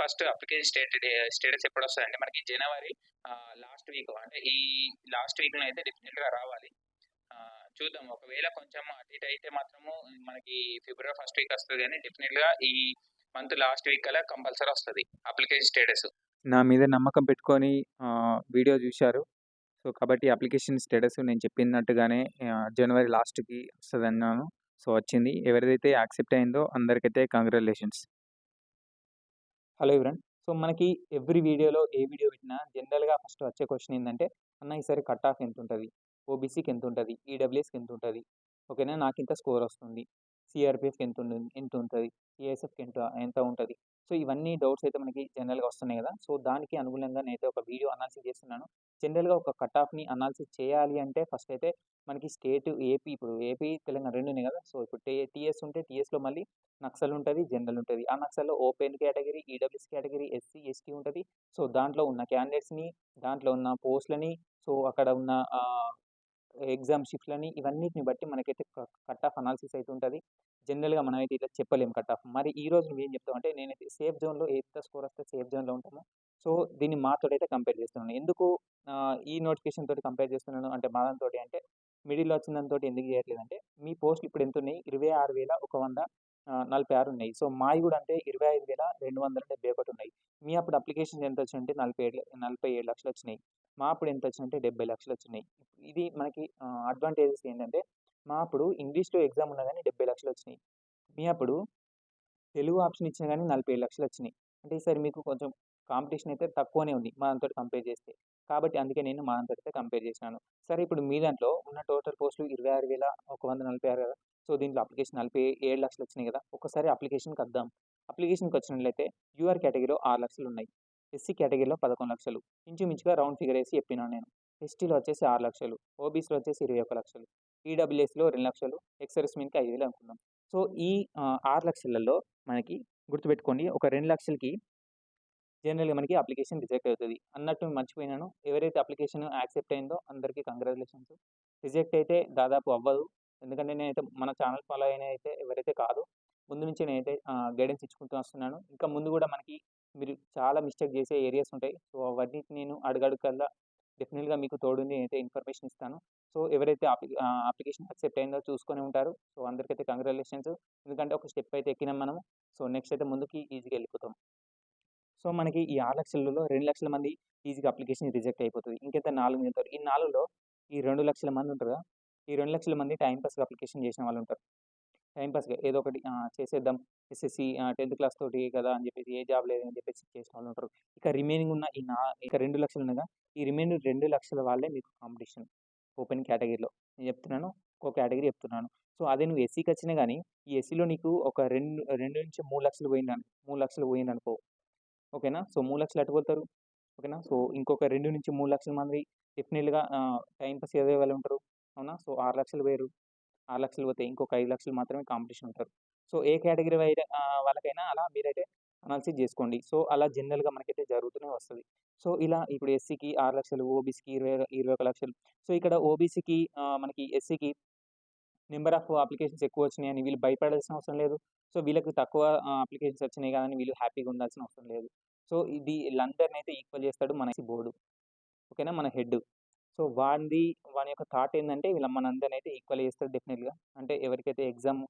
First application state status ఎప్పుడు వస్తుందంటే మనకి జనవరి లాస్ట్ వీక్ అంటే ఈ లాస్ట్ వీక్లో అయితే డెఫినెట్గా రావాలి. చూద్దాం. ఒకవేళ కొంచెం అటు ఇటు అయితే మాత్రము మనకి ఫిబ్రవరి ఫస్ట్ వీక్ వస్తుంది కానీ డెఫినెట్గా ఈ మంత్ లాస్ట్ వీక్ కల్లా కంపల్సరీ వస్తుంది అప్లికేషన్ స్టేటస్ నా మీద నమ్మకం పెట్టుకొని వీడియో చూశారు. సో కాబట్టి అప్లికేషన్ స్టేటస్ నేను చెప్పినట్టుగానే జనవరి లాస్ట్కి వస్తుంది అన్నాను సో వచ్చింది. ఎవరిదైతే యాక్సెప్ట్ అయిందో అందరికైతే కంగ్రాచులేషన్స్ హలో ఎవరన్ సో మనకి ఎవ్రీ వీడియోలో ఏ వీడియో పెట్టినా జనరల్గా ఫస్ట్ వచ్చే క్వశ్చన్ ఏంటంటే అన్న ఈసారి కట్ ఆఫ్ ఎంత ఉంటుంది ఓబీసీకి ఎంత ఉంటుంది ఈడబ్ల్యూఎస్కి ఎంత ఉంటుంది ఓకేనా? నాకు ఇంత స్కోర్ వస్తుంది సిఆర్పిఎఫ్కి ఎంత ఉంటుంది ఎంత ఉంటుంది సిఎస్ఎఫ్కి ఎంత ఎంత ఉంటుంది. సో ఇవన్నీ డౌట్స్ అయితే మనకి జనరల్గా వస్తున్నాయి కదా. సో దానికి అనుగుణంగా నేనైతే ఒక వీడియో అనాలిసిస్ చేస్తున్నాను. జనరల్గా ఒక కట్ ఆఫ్ని అనాలిసిస్ చేయాలి అంటే ఫస్ట్ అయితే మనకి స్టేట్ ఏపీ ఇప్పుడు ఏపీ తెలంగాణ రెండు ఉన్నాయి కదా. సో ఇప్పుడు టీఎస్ ఉంటే టీఎస్లో మళ్ళీ నక్సల్ ఉంటుంది జనరల్ ఉంటుంది. ఆ నక్సల్లో open category EWS category SC ST ఉంటుంది. సో దాంట్లో ఉన్న క్యాండిడేట్స్ని దాంట్లో ఉన్న పోస్ట్లని సో అక్కడ ఉన్న ఎగ్జామ్ షిఫ్ట్లని ఇవన్నిటిని బట్టి మనకైతే కట్ ఆఫ్ అనాలిసిస్ అయితే ఉంటుంది. జనరల్గా మనం అయితే ఇట్లా చెప్పలేము కట్ ఆఫ్. మరి ఈ రోజు నువ్వు ఏం చెప్తావు అంటే నేనైతే సేఫ్ జోన్లో ఎంత స్కోర్ వస్తే సేఫ్ జోన్లో ఉంటాము సో దీన్ని మాతో అయితే కంపేర్ చేస్తున్నాను. ఎందుకు ఈ నోటిఫికేషన్ తోటి కంపేర్ చేస్తున్నాను అంటే మా దాంతో అంటే మిడిల్లో వచ్చిన దానితోటి ఎందుకు చేయట్లేదు అంటే మీ పోస్టులు ఇప్పుడు ఎంత ఉన్నాయి? ఇరవై ఆరు వేల ఒక వంద నలభై ఆరు ఉన్నాయి. సో మావి కూడా అంటే ఇరవై ఐదు వేల రెండు వందల డెబ్బై ఒకటి ఉన్నాయి. మీ అప్పుడు అప్లికేషన్ ఎంత వచ్చిందంటే నలభై ఏడు నలభై ఏడు లక్షలు వచ్చినాయి. మా అప్పుడు ఎంత వచ్చిందంటే డెబ్బై లక్షలు వచ్చినాయి ఇది మనకి అడ్వాంటేజెస్ ఏంటంటే మా అప్పుడు ఇంగ్లీష్లో ఎగ్జామ్ ఉన్నా కానీ డెబ్బై లక్షలు వచ్చినాయి మీ అప్పుడు తెలుగు ఆప్షన్ ఇచ్చినా కానీ నలభై ఏడు లక్షలు వచ్చినాయి అంటే ఈసారి మీకు కొంచెం కాంపిటీషన్ అయితే తక్కువనే ఉంది మా దాంతో కంపేర్ చేస్తే. కాబట్టి అందుకే నేను మా దాంతో అయితే కంపేర్ చేసినాను. సరే ఇప్పుడు మీ దాంట్లో ఉన్న టోటల్ పోస్టులు ఇరవై ఆరు వేల ఒక వంద నలభై ఆరు కదా. సో దీంట్లో అప్లికేషన్ నలభై ఏడు లక్షలు వచ్చినాయి కదా. ఒకసారి అప్లికేషన్కి వద్దాం అప్లికేషన్కి వచ్చినట్లయితే యూఆర్ కేటగిరీలో ఆరు లక్షలు ఉన్నాయి ఎస్సీ కేటగిరీలో పదకొండు లక్షలు. ఇంచుమించుగా రౌండ్ ఫిగర్ వేసి చెప్పినాను నేను. ఎస్టీలో వచ్చేసి ఆరు లక్షలు. ఓబీసీలో వచ్చేసి ఇరవై ఒక లక్షలు. ఈడబ్ల్యూఎస్లో రెండు లక్షలు. ఎక్సర్విస్మెన్కి ఐదు వేలు అనుకున్నాం. సో ఈ ఆరు లక్షలలో మనకి గుర్తుపెట్టుకోండి ఒక రెండు లక్షలకి జనరల్గా మనకి అప్లికేషన్ రిజెక్ట్ అవుతుంది. అన్నట్టు మర్చిపోయినాను. ఎవరైతే అప్లికేషన్ యాక్సెప్ట్ అయిందో అందరికీ కంగ్రాచులేషన్స్. రిజెక్ట్ అయితే దాదాపు అవ్వదు. ఎందుకంటే నేనైతే మన ఛానల్ ఫాలో అయిన అయితే ఎవరైతే కాదు ముందు నుంచి నేనైతే గైడెన్స్ ఇచ్చుకుంటూ వస్తున్నాను. ఇంకా ముందు కూడా మనకి మీరు చాలా మిస్టేక్ చేసే ఏరియాస్ ఉంటాయి. సో అవన్నీ నేను అడుగడుకల్లా డెఫినెట్గా మీకు తోడుంది నేనైతే ఇన్ఫర్మేషన్ ఇస్తాను. సో ఎవరైతే అప్లికేషన్ యాక్సెప్ట్ అయిందో చూసుకొని ఉంటారు. సో అందరికైతే కంగ్రాచులేషన్స్. ఎందుకంటే ఒక స్టెప్ అయితే ఎక్కినాం మనం. సో నెక్స్ట్ అయితే ముందుకి ఈజీగా వెళ్ళిపోతాం. సో మనకి ఈ ఆరు లక్షలలో రెండు లక్షల మంది ఈజీగా అప్లికేషన్ రిజెక్ట్ అయిపోతుంది. ఇంకైతే నాలుగు మిగులుతారు ఈ నాలుగులో ఈ రెండు లక్షల మంది ఉంటారు కదా ఈ రెండు లక్షల మంది టైంపాస్గా అప్లికేషన్ చేసిన వాళ్ళు ఉంటారు. టైంపాస్గా ఏదో ఒకటి చేసేద్దాం. ఎస్ఎస్సి టెన్త్ క్లాస్ తోటి కదా అని చెప్పేసి ఏ జాబ్ లేదని చెప్పేసి చేసిన వాళ్ళు ఉంటారు. ఇక రిమైనింగ్ ఉన్న ఈ నా ఇక రెండు లక్షలు ఉండగా ఈ రిమైనింగ్ రెండు లక్షల వాళ్ళే మీకు కాంపిటీషన్ ఓపెన్ కేటగిరీలో. నేను చెప్తున్నాను ఒక కేటగిరీ చెప్తున్నాను. సో అదే నువ్వు ఎస్సీకి వచ్చినా కానీ ఈ ఎస్సీలో నీకు ఒక రెండు రెండు నుంచి మూడు లక్షలు పోయింది మూడు లక్షలు పోయింది అనుకో. ఓకేనా? సో మూడు లక్షలు అటుపోతారు ఓకేనా? సో ఇంకొక రెండు నుంచి మూడు లక్షల మంది డెఫినెట్గా టైం పాస్ చదివే వాళ్ళు ఉంటారు. అవునా? సో ఆరు లక్షలు పోయారు. ఆరు లక్షలు పోతే ఇంకొక ఐదు లక్షలు మాత్రమే కాంపిటీషన్ ఉంటారు. సో ఏ కేటగిరీ వాళ్ళకైనా అలా మీరైతే అనాలిసిస్ చేసుకోండి. సో అలా జనరల్గా మనకైతే జరుగుతూనే వస్తుంది. సో ఇలా ఇప్పుడు ఎస్సీకి ఆరు లక్షలు ఓబీసీకి ఇరవై ఇరవై ఒక లక్షలు. సో ఇక్కడ ఓబీసీకి మనకి ఎస్సీకి నెంబర్ ఆఫ్ అప్లికేషన్స్ ఎక్కువ వచ్చినాయి అని వీళ్ళు భయపడాల్సిన అవసరం లేదు. సో వీళ్ళకి తక్కువ అప్లికేషన్స్ వచ్చినాయి కానీ వీళ్ళు హ్యాపీగా ఉండాల్సిన అవసరం లేదు. సో ఇది వీళ్ళందరినీ అయితే ఈక్వల్ చేస్తాడు మన బోర్డు. ఓకేనా? మన హెడ్. సో వాడిది వాని యొక్క థాట్ ఏంటంటే వీళ్ళ మనందరిని అయితే ఈక్వల్ చేస్తారు డెఫినెట్గా. అంటే ఎవరికైతే ఎగ్జామ్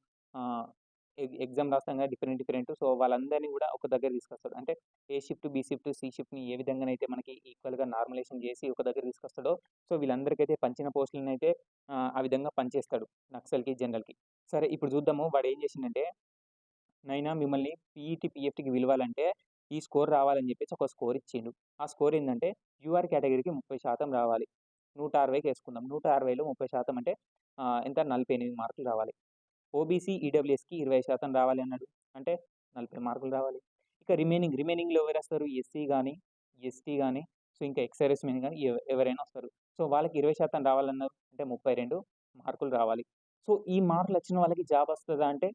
ఎగ్జామ్ రాస్తాం కదా డిఫరెంట్ డిఫరెంట్. సో వాళ్ళందరినీ కూడా ఒక దగ్గర తీసుకొస్తాడు అంటే A shift B shift C షిఫ్ట్ని ఏ విధంగా అయితే మనకి ఈక్వల్గా నార్మలైజేషన్ చేసి ఒక దగ్గర తీసుకొస్తాడో సో వీళ్ళందరికైతే పంచిన పోస్టులను అయితే ఆ, విధంగా పనిచేస్తాడు నక్సల్కి జనరల్కి. సరే ఇప్పుడు చూద్దాము వాడు ఏం చేసిందంటే నైనా మిమ్మల్ని పీఈటీ పిఎఫ్టీకి విలువాలంటే ఈ స్కోర్ రావాలని చెప్పేసి ఒక స్కోర్ ఇచ్చిండు. ఆ స్కోర్ ఏంటంటే యూఆర్ కేటగిరీకి ముప్పై శాతం రావాలి. నూట అరవైకి వేసుకుందాం నూట అరవైలో ముప్పై శాతం అంటే ఎంత? నలభై ఎనిమిది మార్కులు రావాలి. ఓబీసీ ఈడబ్ల్యూఎస్కి ఇరవై శాతం రావాలి అన్నాడు. అంటే నలభై మార్కులు రావాలి. ఇక రిమైనింగ్ రిమైనింగ్లో ఎవరు వస్తారు? ఎస్సీ కానీ ఎస్టీ కానీ సో ఇంకా ఎక్సైరస్ మెన్ కానీ ఎవరైనా వస్తారు. సో వాళ్ళకి ఇరవై శాతం రావాలన్నారు. అంటే ముప్పై రెండు మార్కులు రావాలి. సో ఈ మార్కులు వచ్చిన వాళ్ళకి జాబ్ వస్తుందా అంటే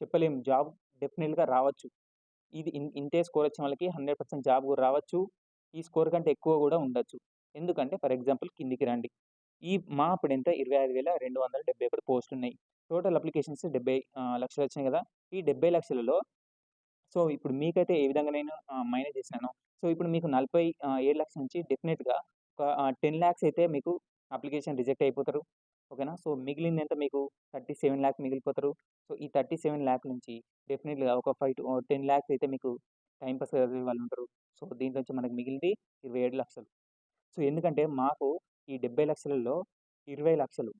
చెప్పలేము జాబ్ డెఫినెట్గా రావచ్చు. ఇది ఇంతే స్కోర్ వచ్చిన వాళ్ళకి హండ్రెడ్ పర్సెంట్ జాబ్ కూడా రావచ్చు. ఈ స్కోర్ కంటే ఎక్కువ కూడా ఉండొచ్చు. ఎందుకంటే ఫర్ ఎగ్జాంపుల్ కిందికి రండి. ఈ మా అప్పుడు ఎంత? ఇరవై ఐదు వేల రెండు వందల డెబ్బై ఒకటి పోస్టులు ఉన్నాయి. టోటల్ అప్లికేషన్స్ డెబ్బై లక్షలు వచ్చినాయి కదా. ఈ డెబ్బై లక్షలలో సో, ఇప్పుడు మీకైతే ఏ విధంగా నేను మైనస్ చేశాను? సో, ఇప్పుడు మీకు నలభై ఏడు లక్షల నుంచి డెఫినెట్గా ఒక టెన్ ల్యాక్స్ అయితే మీకు అప్లికేషన్ రిజెక్ట్ అయిపోతారు. ఓకేనా? సో, మిగిలిందెంత మీకు? 37,00,000 మిగిలిపోతారు. సో, ఈ 37,00,000 నుంచి డెఫినెట్గా ఒక ఫైవ్ టు టెన్ ల్యాక్స్ అయితే మీకు టైం పాస్ వాళ్ళు ఉంటారు. సో, దీంట్లో నుంచి మనకు మిగిలింది 27,00,000 సో, ఎందుకంటే మాకు ఈ డెబ్భై లక్షలలో ఇరవై లక్షలు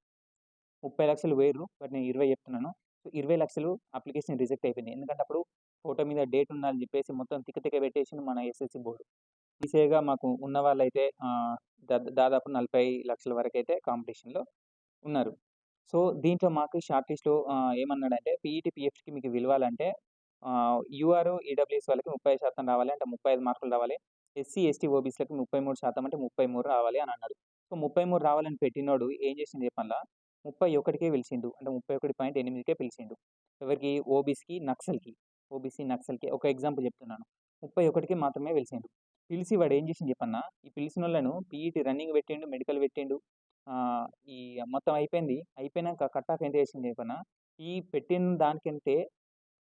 ముప్పై లక్షలు వేరు. బట్ నేను 20 చెప్తున్నాను. సో, ఇరవై లక్షలు అప్లికేషన్ రిజెక్ట్ అయిపోయింది. ఎందుకంటే అప్పుడు ఫోటో మీద డేట్ ఉండాలని చెప్పేసి మొత్తం తిక్క తిక్క పెట్టేసింది మన ఎస్ఎస్‌సి బోర్డు ఈసీగా మాకు ఉన్న వాళ్ళైతే దాదాపు నలభై లక్షల వరకు అయితే కాంపిటీషన్‌లో ఉన్నారు. సో, దీంట్లో మాకు షార్ట్ లిస్ట్‌లో ఏమన్నాడంటే పీఈటీ, పీఎఫ్‌కి మీకు విలువాలంటే యూఆర్, ఈడబ్ల్యూఎస్ వాళ్ళకి 30% రావాలి. అంటే 35 మార్కులు రావాలి. ఎస్సీ, ఎస్టీ, ఓబీసీలకి 33% అంటే 33 రావాలి అని అన్నాడు. సో, 33 రావాలని పెట్టినోడు ఏం చేసాడు చెప్పాలా ముప్పై ఒకటికే పిలిచిండు. అంటే 31.8కే పిలిచిండు. ఎవరికి? ఓబీసీకి, నక్సల్‌కి. ఓబీసీ, నక్సల్‌కి ఒక ఎగ్జాంపుల్ చెప్తున్నాను. 31కి మాత్రమే పిలిచిండు. పిలిచి వాడు ఏం చేసిండు చెప్పన్నా? ఈ పిలిచిన వాళ్ళను పీఈటీ రన్నింగ్ పెట్టిండు, మెడికల్ పెట్టిండు. ఈ మొత్తం అయిపోయింది. అయిపోయినాక కట్ ఆఫ్ ఎంత చేసింది చెప్పన్నా ఈ పెట్టిన దానికంటే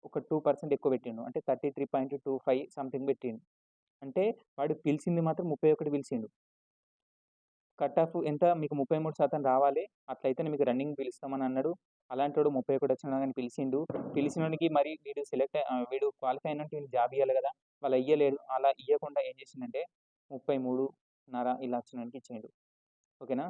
ఒక టూ పర్సెంట్ ఎక్కువ పెట్టిండు. అంటే 33.25 సంథింగ్ పెట్టిండు. అంటే వాడు పిలిచింది మాత్రం 31 పిలిచిండు. కట్ ఆఫ్ ఎంత మీకు 33% రావాలి. అట్లయితేనే మీకు రన్నింగ్ పిలుస్తామని అన్నాడు. అలాంటి వాడు ముప్పై ఒకటి వచ్చిన కానీ పిలిచిండు. పిలిచినోనికి మరి వీడు సెలెక్ట్ వీడు క్వాలిఫై అయినట్టు వీనికి జాబ్ ఇవ్వాలి కదా! వాళ్ళు ఇయ్యలేడు. అలా ఇవ్వకుండా ఏం చేసిందంటే ముప్పై మూడున్నర ఇలా వచ్చినానికి ఇచ్చిండు. ఓకేనా?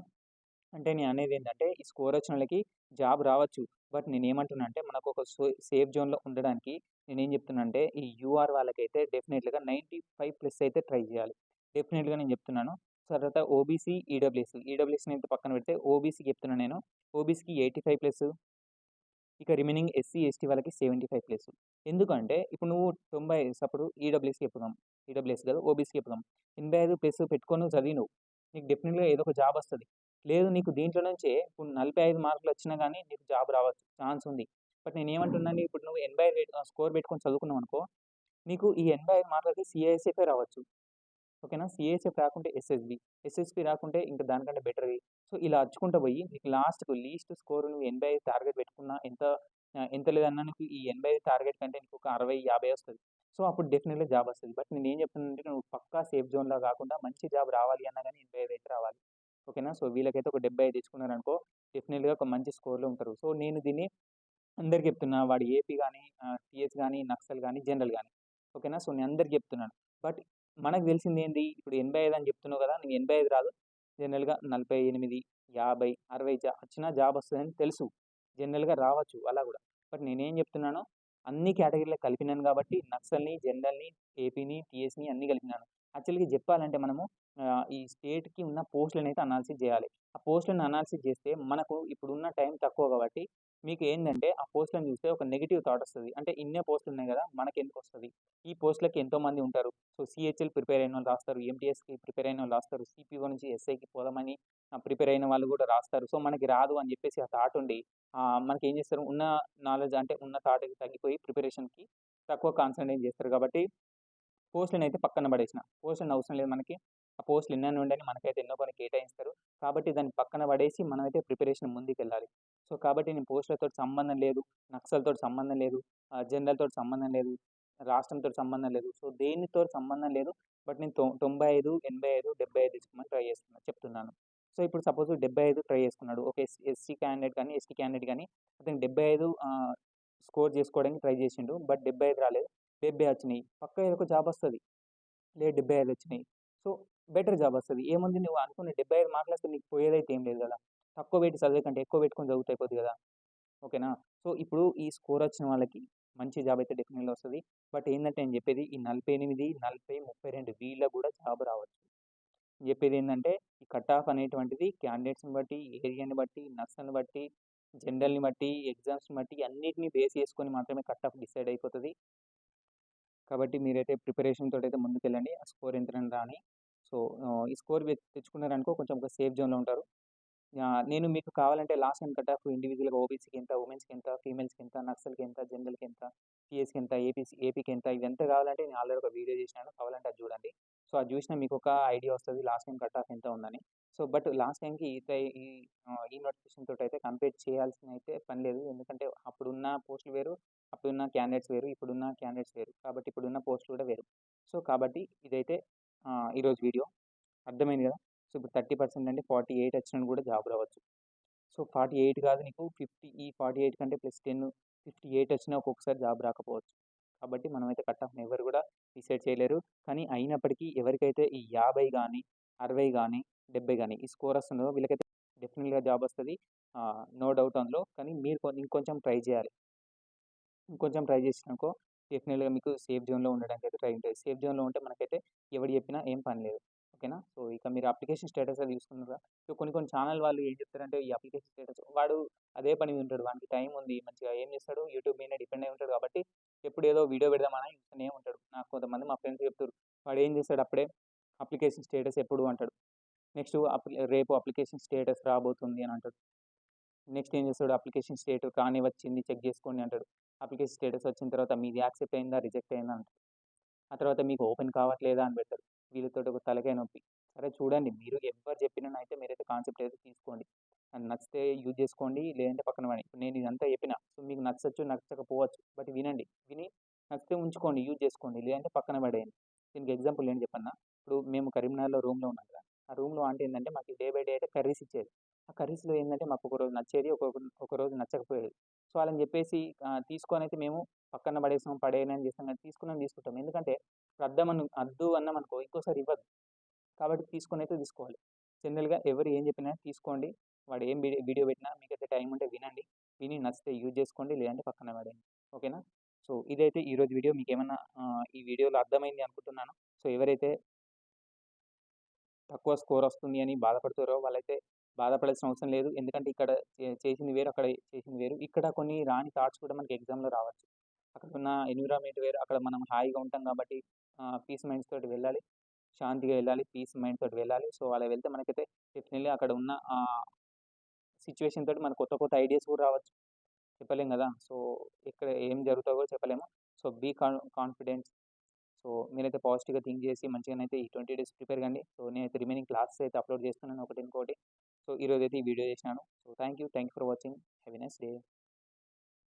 అంటే నేను అనేది ఏంటంటే ఈ స్కోర్ వచ్చిన వాళ్ళకి జాబ్ రావచ్చు. బట్ నేనేమంటున్నా అంటే మనకు ఒక సేఫ్ జోన్‌లో ఉండడానికి నేనేం చెప్తున్నా అంటే ఈ యూఆర్ వాళ్ళకైతే డెఫినెట్‌గా 95+ అయితే ట్రై చేయాలి. డెఫినెట్‌గా నేను చెప్తున్నాను. తర్వాత ఓబీసీ, ఈడబ్ల్యూఎస్. ఈడబ్ల్యూఎస్‌ని అయితే పక్కన పెడితే ఓబీసీకి చెప్తున్నాను నేను. ఓబీసీకి 85+ ఇక రిమైనింగ్ ఎస్సీ, ఎస్టీ వాళ్ళకి 75+. ఎందుకంటే ఇప్పుడు నువ్వు తొంభై అప్పుడు ఈడబ్ల్యూఎస్‌కి చెప్పుదాం. ఈడబ్ల్యూఎస్ కాదు ఓబీసీకి చెప్పుదాం. 85+ పెట్టుకొని నువ్వు నీకు డెఫినెట్గా ఏదో ఒక జాబ్ వస్తుంది లేదు నీకు దీంట్లో నుంచే ఇప్పుడు 45 మార్కులు వచ్చినా కానీ నీకు జాబ్ రావచ్చు. ఛాన్స్ ఉంది. బట్ నేను ఏమంటున్నాను ఇప్పుడు నువ్వు ఎనభై స్కోర్ పెట్టుకొని చదువుకున్నావనుకో, నీకు ఈ 85 మార్కులకి సిఐఎస్ఎఫ్ఏ రావచ్చు. ఓకేనా? సిఐఎస్ఎఫ్ రాకుంటే ఎస్ఎస్బి ఎస్ఎస్బి రాకుంటే ఇంకా దానికంటే బెటర్‌వి. సో, ఇలా అచ్చుకుంటూ పోయి నీకు లాస్ట్‌కు లీస్ట్ స్కోర్ నువ్వు 85 టార్గెట్ పెట్టుకున్నా ఎంత ఎంత లేదన్నా నీకు ఈ 85 టార్గెట్ కంటే నీకు ఒక అరవై యాభై వస్తుంది సో, అప్పుడు డెఫినెట్లీ జాబ్ వస్తుంది బట్ నేను ఏం చెప్తున్నానంటే నువ్వు పక్కా సేఫ్ జోన్‌లో కాకుండా మంచి జాబ్ రావాలి అన్నా కానీ ఎనభై ఐదు అయితే రావాలి. ఓకేనా? సో, వీళ్ళకైతే ఒక 75 తెచ్చుకున్నారనుకో డెఫినెట్గా ఒక మంచి స్కోర్‌లో ఉంటారు. సో, నేను దీన్ని అందరికి చెప్తున్నా. వాడు ఏపీ కానీ టీఎస్ కానీ నక్సల్ కానీ జనరల్ కానీ ఓకేనా? సో, నేను అందరికి చెప్తున్నాను. బట్ మనకు తెలిసిందేంది ఇప్పుడు 85 అని చెప్తున్నావు కదా! నీకు 85 రాదు. జనరల్‌గా 48, 50, 60 జా వచ్చినా జాబ్ వస్తుందని తెలుసు. జనరల్‌గా రావచ్చు అలా కూడా. బట్ నేనేం చెప్తున్నాను అన్ని కేటగిరీలో కలిపినాను కాబట్టి నక్సల్‌ని, జనరల్‌ని, ఏపీని, టీఎస్‌ని అన్నీ కలిపినాను. యాక్చువల్‌గా చెప్పాలంటే మనము ఈ స్టేట్‌కి ఉన్న పోస్టులనైతే అనాలిసిస్ చేయాలి. ఆ పోస్టులను అనాలిసిస్ చేస్తే మనకు ఇప్పుడున్న టైం తక్కువ కాబట్టి మీకు ఏంటంటే ఆ పోస్ట్లను చూస్తే ఒక నెగెటివ్ థాట్ వస్తుంది అంటే ఇన్నే పోస్టులు ఉన్నాయి కదా! మనకి ఎందుకు వస్తుంది ఈ పోస్టులకి ఎంతోమంది ఉంటారు. సో, సిహెచ్ఎల్ ప్రిపేర్ అయిన వాళ్ళు రాస్తారు. ఎంటీఎస్‌కి ప్రిపేర్ అయిన వాళ్ళు రాస్తారు. సిపిఓ నుంచి ఎస్ఐకి పోదామని ప్రిపేర్ అయిన వాళ్ళు కూడా రాస్తారు. సో, మనకి రాదు అని చెప్పేసి ఆ థాట్ ఉండి మనకి ఏం చేస్తారు ఉన్న నాలెడ్జ్ అంటే ఉన్న థాట్‌కి తగ్గిపోయి ప్రిపరేషన్‌కి తక్కువ కాన్సన్ట్రేట్ చేస్తారు కాబట్టి పోస్టులనైతే పక్కన పడేసిన. పోస్టులను అవసరం లేదు మనకి. ఆ పోస్టులు ఎన్నైనా ఉండని మనకైతే ఎన్నో కొన్ని కేటాయిస్తారు. కాబట్టి దాన్ని పక్కన పడేసి మనమైతే ప్రిపరేషన్ ముందుకెళ్ళాలి. సో, కాబట్టి నేను పోస్టులతోటి సంబంధం లేదు. నక్సలతో సంబంధం లేదు. జనరల్తో సంబంధం లేదు. రాష్ట్రంతో సంబంధం లేదు. సో, దేనితో సంబంధం లేదు. బట్ నేను తొంభై ఐదు ఎనభై ఐదు డెబ్బై ఐదు తీసుకోమని ట్రై చేస్తున్నా చెప్తున్నాను. సో, ఇప్పుడు సపోజ్ 75 ట్రై చేసుకున్నాడు. ఓకే. ఎస్సీ క్యాండిడేట్ కానీ ఎస్టీ క్యాండిడేట్ కానీ అతను డెబ్బై ఐదు స్కోర్ చేసుకోవడానికి ట్రై చేసిండు. బట్ 75 రాలేదు. 70 వచ్చినాయి. పక్క ఏదో ఒక జాబ్ వస్తుంది లేదు 75 వచ్చినాయి. సో, బెటర్ జాబ్ వస్తుంది ఏముంది నువ్వు అనుకున్న 75 మార్కులొస్తే నీకు పోయేదైతే ఏం లేదు కదా! తక్కువ పెట్టి చదివే కంటే ఎక్కువ పెట్టుకొని చదివితే అయిపోద్ది కదా! ఓకేనా? సో, ఇప్పుడు ఈ స్కోర్ వచ్చిన వాళ్ళకి మంచి జాబ్ అయితే డెఫినెట్గా వస్తుంది బట్ ఏంటంటే నేను చెప్పేది ఈ నలభై ఎనిమిది నలభై ముప్పై రెండు వీళ్ళ కూడా జాబ్ రావచ్చు. నేను చెప్పేది ఏంటంటే ఈ కట్ ఆఫ్ అనేటువంటిది క్యాండిడేట్స్‌ని బట్టి, ఏరియాని బట్టి, నక్సల్‌ని బట్టి, జనరల్‌ని బట్టి, ఎగ్జామ్స్‌ని బట్టి అన్నిటిని బేస్ చేసుకొని మాత్రమే కట్ ఆఫ్ డిసైడ్ అయిపోతుంది కాబట్టి మీరైతే ప్రిపరేషన్ అయితే ముందుకెళ్ళండి. ఆ స్కోర్ ఎంత రాని. సో, ఈ స్కోర్ తెచ్చుకున్నారనుకో కొంచెం ఒక సేఫ్ జోన్‌లో ఉంటారు. నేను మీకు కావాలంటే లాస్ట్ టైమ్ కట్ ఆఫ్ ఇండివిడ్యువల్‌గా ఓబీసీకి ఎంత, ఉమెన్స్‌కి ఎంత, ఫీమేల్స్‌కి ఎంత, నక్సల్‌కి ఎంత, జనరల్‌కి ఎంత, పీఎస్కి ఎంత, ఏపీసీ ఏపీకి ఎంత ఇవెంత కావాలంటే నేను ఆల్రెడీ ఒక వీడియో చేసినాను. కావాలంటే అది చూడండి. సో, అది చూసినా మీకు ఒక ఐడియా వస్తది లాస్ట్ టైమ్ కట్ ఆఫ్ ఎంత ఉందని. సో, బట్ లాస్ట్ టైమ్‌కి ఈత ఈ ఆహ్, ఈ నోటిఫికేషన్ తోటైతే కంపేర్ చేయాల్సిన అయితే పని లేదు. ఎందుకంటే అప్పుడున్న పోస్టులు వేరు, అప్పుడున్న క్యాండిడేట్స్ వేరు ఇప్పుడున్న క్యాండిడేట్స్ వేరు కాబట్టి ఇప్పుడున్న పోస్టులు కూడా వేరు సో కాబట్టి ఇదైతే ఈరోజు వీడియో అర్థమైంది కదా సో ఇప్పుడు థర్టీ పర్సెంట్ అంటే ఫార్టీ ఎయిట్ వచ్చినా కూడా జాబ్ రావచ్చు. సో ఫార్టీ ఎయిట్ కాదు నీకు ఫిఫ్టీ ఈ ఫార్టీ ఎయిట్ కంటే ప్లస్ టెన్ ఫిఫ్టీ ఎయిట్ వచ్చినా ఒక్కొక్కసారి జాబ్ రాకపోవచ్చు. కాబట్టి మనమైతే కట్ ఆఫ్ ఎవరు కూడా డిసైడ్ చేయలేరు. కానీ అయినప్పటికీ ఎవరికైతే ఈ యాభై కానీ అరవై కానీ డెబ్బై కానీ ఈ స్కోర్ వస్తుందో వీళ్ళకైతే డెఫినెట్గా జాబ్ వస్తుంది. నో డౌట్ అందులో. కానీ మీరు ఇంకొంచెం ట్రై చేయాలి. ఇంకొంచెం ట్రై చేసినాకో డెఫినెట్గా మీకు సేఫ్ జోన్లో ఉండడానికి అయితే ట్రై ఉంటుంది సేఫ్ జోన్లో ఉంటే మనకైతే ఎవరు చెప్పినా ఏం పని లేదు. ఓకేనా? సో ఇక మీరు అప్లికేషన్ స్టేటస్ అది చూసుకున్నారా సో కొన్ని కొన్ని ఛానల్ వాళ్ళు ఏం చెప్తారంటే ఈ అప్లికేషన్ స్టేటస్ వాడు అదే పని ఉంటాడు. వానికి టైం ఉంది మంచిగా ఏం చేస్తాడు యూట్యూబ్ మీద డిపెండ్ అయి ఉంటాడు కాబట్టి ఎప్పుడు ఏదో వీడియో పెడదామని చూస్తూనే ఉంటాడు. నాకు కొంతమంది మా ఫ్రెండ్స్ చెప్తారు వాడు ఏం చేస్తాడు అప్పుడే అప్లికేషన్ స్టేటస్ ఎప్పుడు? అంటాడు. నెక్స్ట్ రేపు అప్లికేషన్ స్టేటస్ రాబోతుంది అని అంటాడు. నెక్స్ట్ ఏం చేస్తాడు? అప్లికేషన్ స్టేటస్ కానీ వచ్చింది చెక్ చేసుకోండి అంటాడు. అప్లికేషన్ స్టేటస్ వచ్చిన తర్వాత మీది యాక్సెప్ట్ అయిందా? రిజెక్ట్ అయిందా? అంటాడు. ఆ తర్వాత మీకు ఓపెన్ కావట్లేదా? అని పెడతారు వీళ్ళతో ఒక తలకాయ నొప్పి. సరే చూడండి మీరు ఎవరు చెప్పినా అయితే మీరైతే కాన్సెప్ట్ అయితే తీసుకోండి. అది నచ్చితే యూజ్ చేసుకోండి లేదంటే పక్కన పడి ఇప్పుడు నేను ఇదంతా చెప్పిన సో మీకు నచ్చచ్చు నచ్చకపోవచ్చు బట్ వినండి. విని నచ్చితే ఉంచుకోండి యూజ్ చేసుకోండి లేదంటే పక్కన పడేయండి. దీనికి ఎగ్జాంపుల్ ఏంటి చెప్పన్నా? ఇప్పుడు మేము కరీంనగర్లో రూమ్లో ఉన్నాం కదా ఆ రూమ్లో అంటే ఏంటంటే మాకు డే బై డే అయితే కర్రీస్ ఇచ్చేది. ఆ కర్రీస్లో ఏంటంటే మాకు ఒక రోజు నచ్చేది ఒక ఒక రోజు నచ్చకపోయేది. సో వాళ్ళని చెప్పేసి తీసుకొని అయితే మేము పక్కన పడేసాం పడేయని చేస్తాం కానీ తీసుకున్నాం తీసుకుంటాం. ఎందుకంటే అద్దమను అద్దు అన్నాం అనుకో ఇంకోసారి ఇవ్వదు. కాబట్టి తీసుకొని అయితే తీసుకోవాలి. జనరల్గా ఎవరు ఏం చెప్పినా తీసుకోండి. వాడు ఏం వీడియో పెట్టినా మీకైతే టైం ఉంటే వినండి. విని నచ్చితే యూజ్ చేసుకోండి. లేదంటే పక్కన పడండి ఓకేనా? సో ఇదైతే ఈరోజు వీడియో. మీకు ఏమన్నా ఈ వీడియోలో అర్థమైంది అనుకుంటున్నాను. సో ఎవరైతే తక్కువ స్కోర్ వస్తుంది అని బాధపడుతారో వాళ్ళైతే బాధపడాల్సిన అవసరం లేదు. ఎందుకంటే ఇక్కడ చేసింది వేరు అక్కడ చేసింది వేరు. ఇక్కడ కొన్ని రాని థాట్స్ కూడా మనకి ఎగ్జామ్లో రావచ్చు. అక్కడ ఉన్న ఎన్విరాన్మెంట్ వేరు. అక్కడ మనం హాయిగా ఉంటాం కాబట్టి పీస్ మైండ్స్ తోటి వెళ్ళాలి. శాంతిగా వెళ్ళాలి పీస్ మైండ్ తోటి వెళ్ళాలి. సో అలా వెళ్తే మనకైతే డెఫినెట్లీ అక్కడ ఉన్న సిచ్యువేషన్ తోటి మనకు కొత్త కొత్త ఐడియాస్ కూడా రావచ్చు. చెప్పలేం కదా? సో ఇక్కడ ఏం జరుగుతుందో కూడా చెప్పలేము. So be con confidence so మీరైతే పాజిటివ్గా థింక్ చేసి మంచిగానైతే ఈ ట్వంటీ డేస్ ప్రిపేర్ కండి. సో నేనైతే రిమైనింగ్ క్లాసెస్ అయితే అప్లోడ్ చేస్తున్నాను ఒకటి ఇంకోటి. సో ఈరోజు అయితే ఈ వీడియో చేసినాను. So thank you thank you for watching have nice day